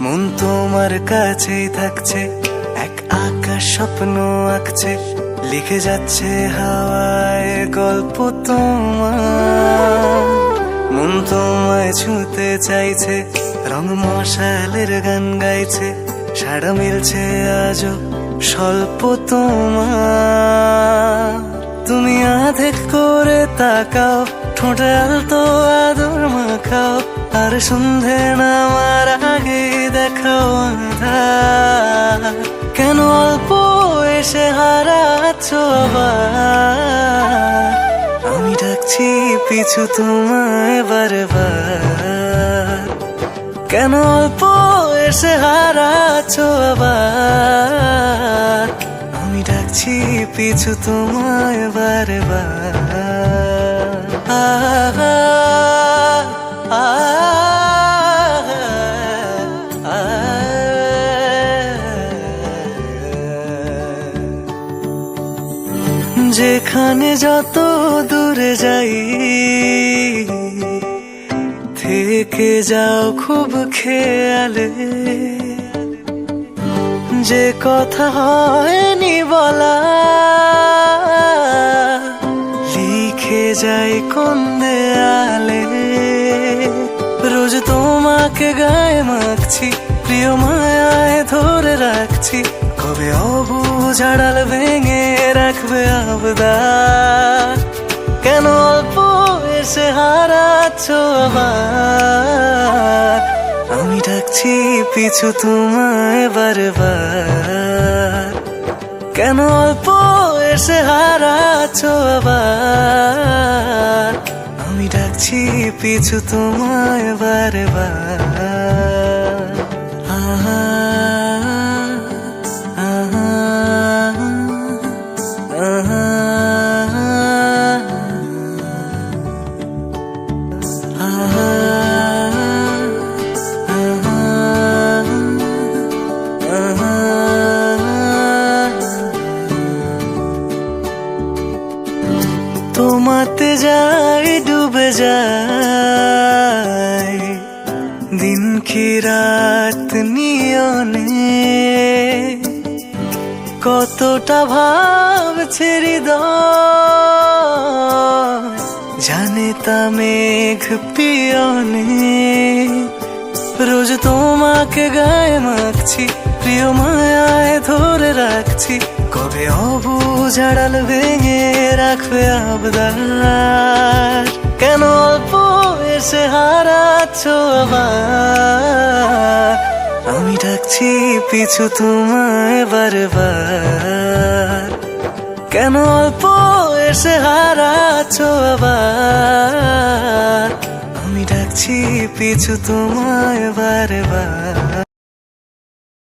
মন তোমার কাছেই থাকছে, এক আকাশ স্বপ্ন আঁকছে, লিখে যাচ্ছে হাওয়ায় গল্প তোমার। মন তোমায় ছুঁতে চাইছে, রং মশালের গান গাইছে, সাড়া মিলছে আজও স্বল্প তোমার। তুমি আধেক করে তাকাও, ঠোঁটে আলতো আদর মাখাও আর সন্ধে নামার আগে দেখাও কেন অল্প এসে হারাচ্ছ আমি ডাকছি পিছু তোমায় বারবার। কেন অল্প এসে হারাচ্ছ আমি ডাকছি পিছু তোমায় বারবার। যেখানে যত দূরে যাই, থেকে যাও খুব খেয়ালে। যে কথা হয়নি বলা, লিখে যাই কোন দেয়ালে। রোজ তোমাকে গায়ে মাখছি, প্রিয় মায়ায় ধরে রাখছি কবে অবুঝ আড়াল ভেঙে রাখবে আবদার কেন অল্প এসে হারাচ্ছ আবার আমি ডাকছি পিছু তোমায় বারবার কেন অল্প এসে হারাচ্ছ আবার আমি ডাকছি পিছু তোমায় বারবার যাই ডুবে যায়। দিন কি রাত নিয়নে কতটা ভাবছে হৃদয়। জানে তা মেঘ পিয়নে। রোজ তোমাকে গায়ে মাখছি, প্রিয় ধরে রাখছি। কবে অবুঝ আড়াল ভেঙে রাখবে আবদার? কেন অল্প এসে হারাচ্ছ আমি ডাকছি পিছু তোমায় বারবার। কেন অল্প এসে হারাচ্ছ আমি ডাকছি পিছু তোমায় বারবার।